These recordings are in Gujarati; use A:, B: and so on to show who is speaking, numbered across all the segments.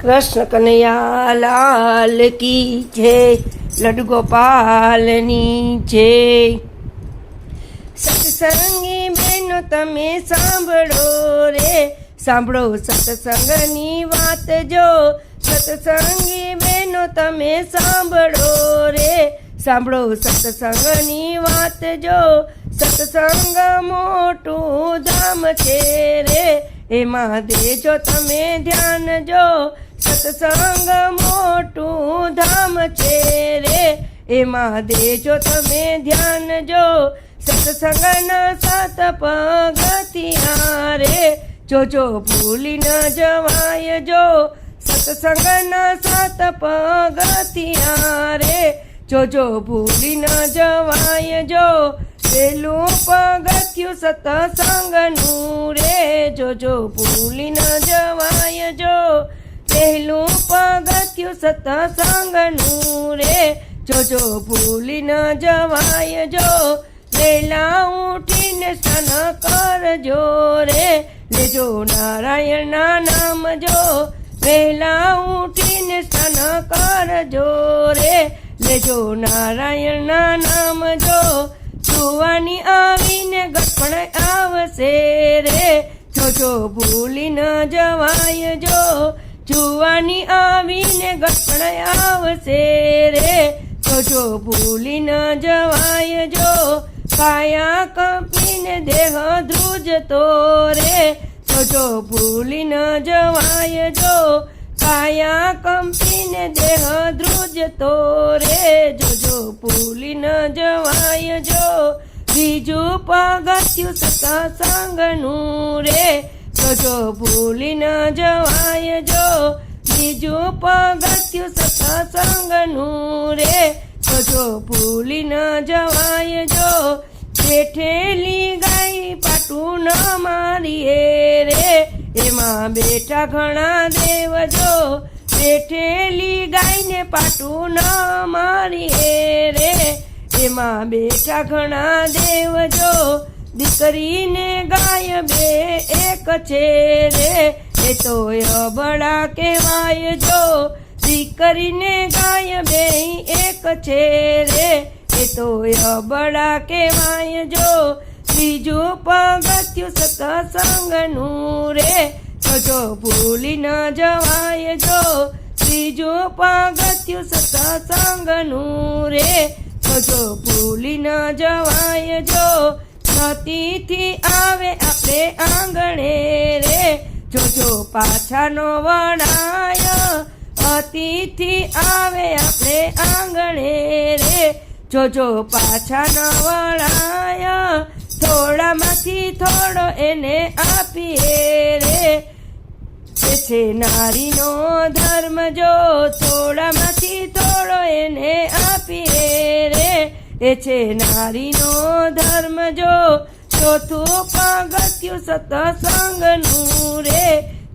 A: કૃષ્ણ કનૈયા લાલ કી જય લડગોપાલની જય. સત્સંગી બહેનો તમે સાંભળો રે, સાંભળો સત્સંગની વાત જો. સત્સંગી બહેનો તમે સાંભળો રે, સાંભળો સત્સંગની વાત જો. સત્સંગ મોટું ધામ છે રે, એમાં દેજો તમે ધ્યાન જો. સત્સંગ મોટું ધામ છે રે. એમાં દેજો તમે ધ્યાન જો, સત્સંગના સાત પગથિયા રે. જોજો ભૂલી ન જવાય જો, સત્સંગના સાત પગથિયા રે. જોજો ભૂલી ન જવાય જો, પેલું પગથિયું સત્સંગનું રે. જોજો ભૂલી ન જવાય પગથિયું સતસંગનું રે. જોજો ભૂલી ન જવાય જો. વેલા ઉઠીને સ્નાન કરજો રે. લેજો નારાયણના નામ જો. વેલા ઉઠીને સ્નાન કરજો રે. લેજો નારાયણના નામ જો. સુવાની આવીને ગપણ આવશે રે. જોજો ભૂલી ન જવાય જો. જુવાની આવીને ગઠપણ આવશે રે. જો ભૂલી ન જવાય, જો કાયા કંપીને દેહ ધ્રુજતો રે. જો ભૂલી ન જવાય, જો કાયા કંપીને દેહ ધ્રુજતો રે. જોજો ભૂલી ન જવાય, જો બીજું પગથિયું સત્સંગનું રે. જોજો ભૂલી ન જવાય બીજું પગથિયું સત્સંગનું રે. જોજો ભૂલી ન જવાય જો. બેઠેલી ગાય પાટું ન મારીએ રે. એમાં બેઠા ઘણા દેવ જો બેઠેલી ગાયને પાટું ન મારીએ રે. એમાં બેઠા ઘણા દેવ જો દીકરીને ગાય બે એક છે રે. એ તો અબળા કહેવાય જો. દીકરીને ગાય બે એક છે રે. એ તો અબળા કહેવાય જો. ત્રીજું પગથિયું સત્સંગનું રે. જોજો ભૂલી ન જવાય જો. ત્રીજું પગથિયું સત્સંગનું રે. જોજો ભૂલી ન જવાય જો. છતીથી આવે આપણે આંગણે રે. જોજો પાછાનો વણાય. અતિથિ આવે આપણે આંગણે રે. જોજો પાછાનો વણાય. થોડામાંથી થોડો એને આપીએ રે. છે નારીનો ધર્મ જો થોડામાંથી થોડો એને આપીએ રે. એ છે નારીનો ધર્મ જો ચોથું પગથિયું સતસંગનું રે.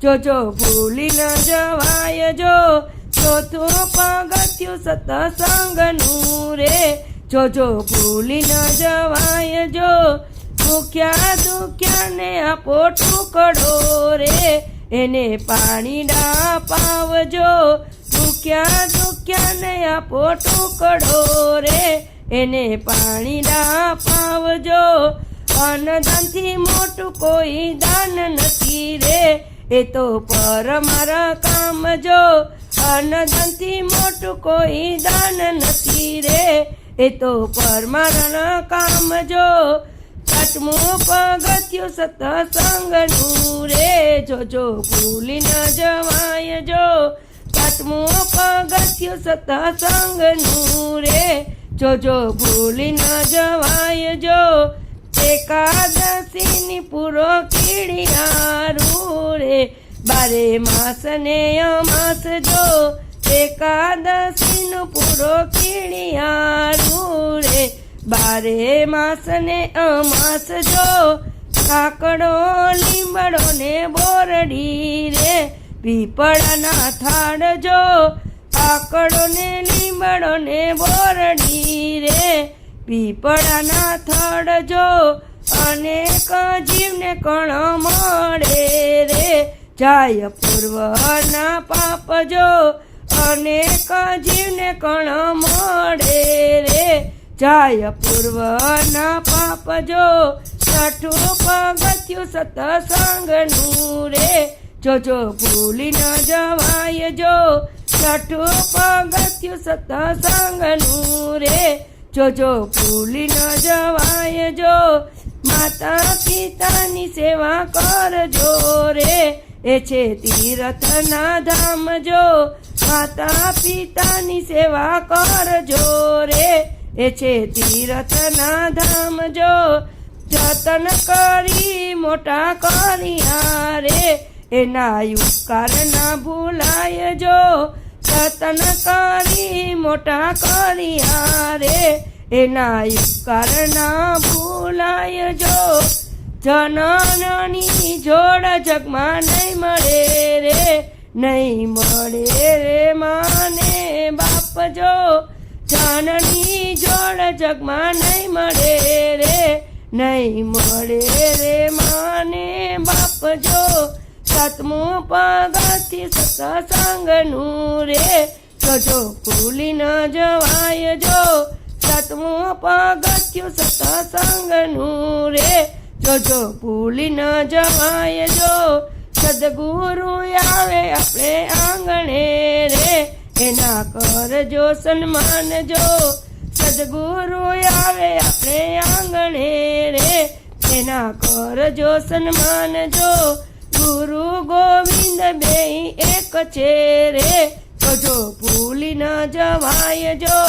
A: જોજો ભૂલી ન જવાય જો. ચોથું પગથિયું સતસંગનું રે. જોજો ભૂલી ન જવાય જો. દુખ્યા દુખ્યાને આપો ટુકડો રે. એને પાણી ના પાવજો. દુખ્યા દુખ્યાને આપો ટુકડો રે. એને પાણી ના પાવજો. અન્નદાનથી મોટું કોઈ દાન નથી રે. એ તો પરમારા કામ જો. અન્નદાનથી મોટું કોઈ દાન નથી રે. એ તો પરમારા કામ જો. સાતમું પગથિયું સત્સંગનું રે. જોજો ભૂલી ન જવાય જો. સાતમું પગથિયું સત્સંગનું રે. જોજો ભૂલી ન જવાય જો. એકાદશીની પૂરો કીડિયારું રે બારે માસ ને અમાસ જો. એકાદશીનું પૂરો કીણિયારું રે બારે માસ ને અમાસ જો. કાકડો લીમડો ને બોરડી રે. પીપળાના થાળ જો. કાકડો ને લીમડો ને બોરડી રે. પીપળાના થાળ જો. અનેક જીવને કણ મળે. જાય પૂર્વના પાપ જો અનેક જીવને કણ મળે રે. જાય પૂર્વના પાપ જો છઠું પગથિયું સતસંગનું રે. જોજો ભૂલી ન જવાય જો છઠું પગથિયું સતસંગનું રે. જોજો ભૂલી ન જવાય જો માતા પિતાની સેવા કરજો રે. એ છે તીરથના ધામ જો, માતા પિતાની સેવા કરજો રે. એ છે તીરથના ધામ જો, જતન કરી મોટા કર્યા રે. એના યુકાર ના ભૂલાય જો, જતન કરી મોટા કર્યા રે. એના યુકાર ના ભૂલાય જો, જનનની જોડ જગમાં નહીં મળે રે, નહીં મળે રે માને. બાપ જો જાનની જોડ જગમાં નહીં મળે રે, નહીં મળે રે માને. બાપ જો સાતમું પગથી સત્સંગનું રે જોજો ભૂલી ન જવાય જો સાતમું પગથિયું સત્સંગનું રે જોજો ભૂલી ન જવાય જો. સદગુરુ આવે આપણે આંગણે રે. એના કરજો સન્માન જો. સદગુરુ આવે આપણે આંગણે રે. એના કરજો સન્માન જો. ગુરુ ગોવિંદ બે એક છે રે. જોજો ભૂલી ન જવાય જો.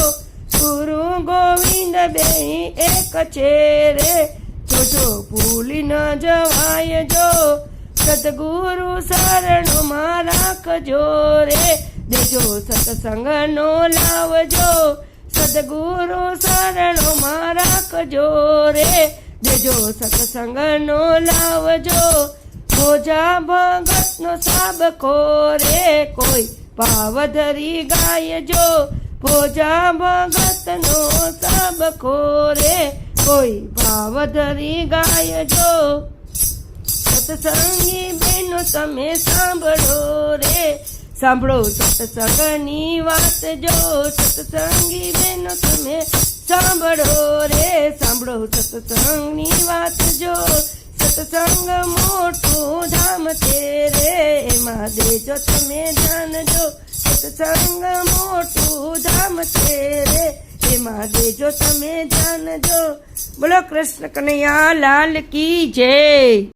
A: ગુરુ ગોવિંદ બે એક છે રે. જોજો ભૂલી ન જવાય જો. સદગુરુ શરણમાં રાખજો રે. દેજો સત્સંગનો લાવજો. સદગુરુ શરણમાં રાખજો રે. દેજો સત્સંગનો લાવજો. ભોજા ભગતનો સાબકો રે કોઈ પાવધરી ગાયજો. ભોજા ભગતનો સાબકો રે કોઈ ભાવધરી ગાયજો સત્સંગી બેનો તમે સાંભળો રે. સાંભળો સત્સંગની વાત જો. સત્સંગી બેનો તમે સાંભળો રે. સાંભળો સત્સંગની વાત જો. સત્સંગ મોટું ધામ છે રે. એમાં દેજો તમે જાણજો સત્સંગ મોટું ધામ છે રે. એમાં દેજો તમે જાણજો બોલો કૃષ્ણ કનૈયા લાલ કી જય.